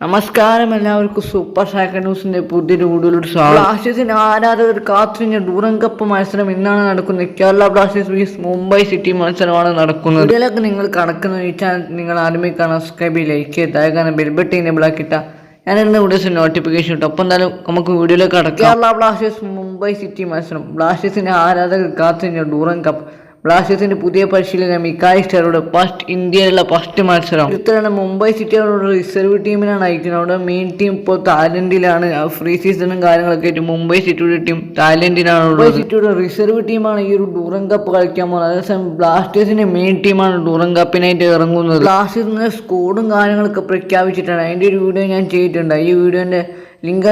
നമസ്കാരം എല്ലാവർക്കും സൂപ്പർ സാക്കർ ന്യൂസിന്റെ പുതിയൊരു കൂടുതലൊരു സ്വാഗതം. ബ്ലാസ്റ്റേഴ്സിന്റെ ആരാധകർ കാത്തിരിഞ്ഞ ഡൂറൻ കപ്പ് മത്സരം ഇന്നാണ് നടക്കുന്നത്. Kerala blasters vs Mumbai city മത്സരമാണ് നടക്കുന്നത്. ഇതിലൊക്കെ നിങ്ങൾ കടക്കുന്ന ഈ ചാനൽ നിങ്ങൾ ആദ്യമേ കാണാൻ സബ്സ്ക്രൈബ് ലൈക്ക് താഴെ ബെൽബട്ട് എനേബിൾ ആക്കിയിട്ട ഞാൻ ഇടുന്ന വീഡിയോസ് നോട്ടിഫിക്കേഷൻ കിട്ടും അപ്പം എന്തായാലും നമുക്ക് വീഡിയോയിലേക്ക് കടക്കാം. കേരള ബ്ലാസ്റ്റേഴ്സ് മുംബൈ സിറ്റി മത്സരം. ബ്ലാസ്റ്റേഴ്സിന്റെ ആരാധകർ കാത്തിരിഞ്ഞ ഡൂറൻ കപ്പ് ബ്ലാസ്റ്റേഴ്സിന്റെ പുതിയ പരിശീലകൻ മിക്കായ് സ്റ്ററുടെ ഫസ്റ്റ് ഇന്ത്യയിലുള്ള ഫസ്റ്റ് മത്സരം. ഇത്തവണ മുംബൈ സിറ്റിയോട് റിസർവ് ടീമിനാണ് അയക്കുന്നത് മെയിൻ ടീം ഇപ്പോൾ തായ്ലൻഡിലാണ്. ഫ്രീ സീസണും കാര്യങ്ങളൊക്കെ ആയിട്ട് മുംബൈ സിറ്റിയുടെ ടീം തായ്ലൻഡിനാണ് മുംബൈ സിറ്റിയുടെ റിസർവ് ടീമാണ് ഈ ഒരു ഡൂറൻ കപ്പ് കളിക്കാൻ പോകുന്നത്. അതേസമയം ബ്ലാസ്റ്റേഴ്സിന്റെ മെയിൻ ടീമാണ് ഡൂറൻ കപ്പിനായിട്ട് ഇറങ്ങുന്നത്. ബ്ലാസ്റ്റേഴ്സിന്റെ സ്കോഡും കാര്യങ്ങളൊക്കെ പ്രഖ്യാപിച്ചിട്ടാണ്. അതിന്റെ ഒരു വീഡിയോ ഞാൻ ചെയ്തിട്ടുണ്ട്. ഈ വീഡിയോന്റെ ലിങ്ക്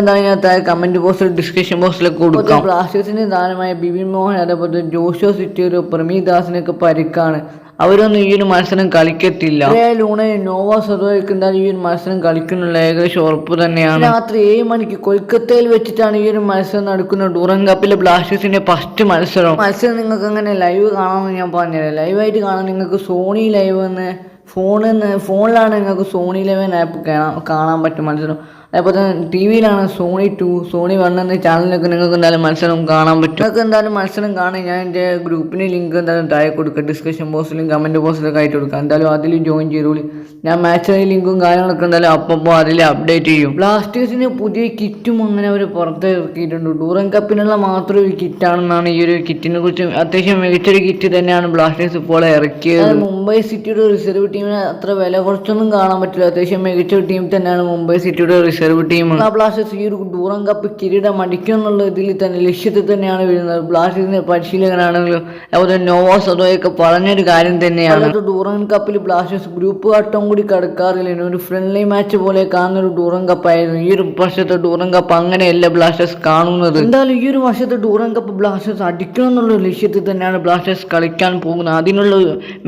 താഴെ കമന്റ് ബോക്സിൽ ഡിസ്ക്രിപ്ഷൻ ബോക്സിലൊക്കെ കൊടുക്കാം. ബ്ലാസ്റ്റേഴ്സിന്റെ താരമായ ബിബിൻ മോഹൻ അതേപോലെ ജോഷോ സിറ്റിയൊരു പ്രമീദാസിനൊക്കെ പരിക്കാണ്. അവരൊന്നും ഈ ഒരു മത്സരം കളിക്കത്തില്ല. ലൂണ നോവ സദോയ്ക്ക് എന്തായാലും ഈ ഒരു മത്സരം കളിക്കുന്നുള്ള. ഏകദേശം ഉറപ്പ് തന്നെയാണ്. രാത്രി ഏഴ് മണിക്ക് കൊൽക്കത്തയിൽ വെച്ചിട്ടാണ് ഈ ഒരു മത്സരം നടക്കുന്നത്. ഡൂറൻ കപ്പിലെ ബ്ലാസ്റ്റേഴ്സിന്റെ ഫസ്റ്റ് മത്സരം. മത്സരം നിങ്ങൾക്ക് അങ്ങനെ ലൈവ് കാണാമെന്ന് ഞാൻ പറഞ്ഞുതരാം. ലൈവായിട്ട് കാണാൻ നിങ്ങൾക്ക് സോണി ലൈവ് എന്ന് ഫോണിൽ നിന്ന് ഫോണിലാണ് നിങ്ങൾക്ക് സോണി ലെവൻ ആപ്പ് കാണാൻ കാണാൻ പറ്റും മത്സരം. അതേപോലെ തന്നെ ടി വിയിലാണ് സോണി ടു സോണി വൺ എന്ന ചാനലിലൊക്കെ നിങ്ങൾക്ക് എന്തായാലും മത്സരം കാണാൻ പറ്റും. നിങ്ങൾക്ക് എന്തായാലും മത്സരം കാണാൻ ഞാൻ എന്റെ ഗ്രൂപ്പിന് ലിങ്ക് എന്തായാലും താഴെ കൊടുക്കുക ഡിസ്കഷൻ ബോക്സിലും കമന്റ് ബോക്സിലൊക്കെ ആയിട്ട് കൊടുക്കുക എന്തായാലും അതിൽ ജോയിൻ ചെയ്തോളി. ഞാൻ മാച്ചിന്റെ ലിങ്കും കാര്യങ്ങളൊക്കെ എന്തായാലും അപ്പോൾ അതിൽ അപ്ഡേറ്റ് ചെയ്യും. ബ്ലാസ്റ്റേഴ്സിന് പുതിയ കിറ്റും അങ്ങനെ അവർ പുറത്ത് ഇറക്കിയിട്ടുണ്ട്. ഡൂറൻ കപ്പിനുള്ള മാത്രം ഒരു കിറ്റാണെന്നാണ് ഈ ഒരു കിറ്റിനെ കുറിച്ച് അത്യാവശ്യം മികച്ചൊരു കിറ്റ് തന്നെയാണ് ബ്ലാസ്റ്റേഴ്സ് ഇപ്പോൾ ഇറക്കിയത്. മുംബൈ സിറ്റിയുടെ റിസർവ് ടീമിന് അത്ര വില കുറച്ചൊന്നും കാണാൻ പറ്റില്ല. അത്യാവശ്യം മികച്ച ടീം തന്നെയാണ് മുംബൈ സിറ്റിയുടെ റിസർവ് ടീം. ബ്ലാസ്റ്റേഴ്സ് ഈ ഒരു ഡൂറം കപ്പ് കിരീടം അടിക്കും എന്നുള്ള ഇതിൽ തന്നെ ലക്ഷ്യത്തിൽ തന്നെയാണ് വരുന്നത്. ബ്ലാസ്റ്റേഴ്സിന്റെ പരിശീലകനാണെങ്കിലും അതുപോലെ നോവോ അതോയൊക്കെ പറഞ്ഞൊരു കാര്യം തന്നെയാണ്. ഡൂറൻ കപ്പിൽ ബ്ലാസ്റ്റേഴ്സ് ഗ്രൂപ്പ് ഘട്ടം കൂടി കടക്കാറില്ല. ഒരു ഫ്രണ്ട്ലി മാച്ച് പോലെ കാണുന്ന ഒരു ഡൂറൻ കപ്പായിരുന്നു ഈ ഒരു വർഷത്തെ ഡൂറൻ കപ്പ് അങ്ങനെയല്ല ബ്ലാസ്റ്റേഴ്സ് കാണുന്നത്. എന്തായാലും ഈ ഒരു വർഷത്തെ ഡൂറൻ കപ്പ് ബ്ലാസ്റ്റേഴ്സ് അടിക്കണം എന്നുള്ള ലക്ഷ്യത്തിൽ തന്നെയാണ് ബ്ലാസ്റ്റേഴ്സ് കളിക്കാൻ പോകുന്നത്. അതിനുള്ള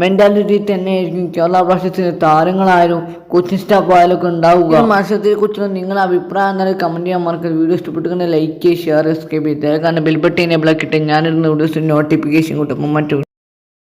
മെന്റാലിറ്റി തന്നെയായിരിക്കും കേരള ബ്ലാസ്റ്റേഴ്സിന്റെ താരങ്ങളായാലും കോച്ചിങ് സ്റ്റാഫ് ആയാലൊക്കെ ഉണ്ടാവുക. മത്സരത്തെ കുറിച്ചുള്ള നിങ്ങളുടെ അഭിപ്രായം എന്നാലും കമന്റ് ചെയ്യാൻ മറക്കരുത്. വീഡിയോ ഇഷ്ടപ്പെട്ടുകൊണ്ട് ലൈക്ക് ചെയ്യുക ഷെയർ സബ്സ്ക്രൈബ് ചെയ്ത് കാരണം ബെൽബട്ടി എനേബിൾ ആക്കിയിട്ട് ഞാനിരുന്ന വീഡിയോസ് നോട്ടിഫിക്കേഷൻ കിട്ടുമ്പോൾ മറ്റു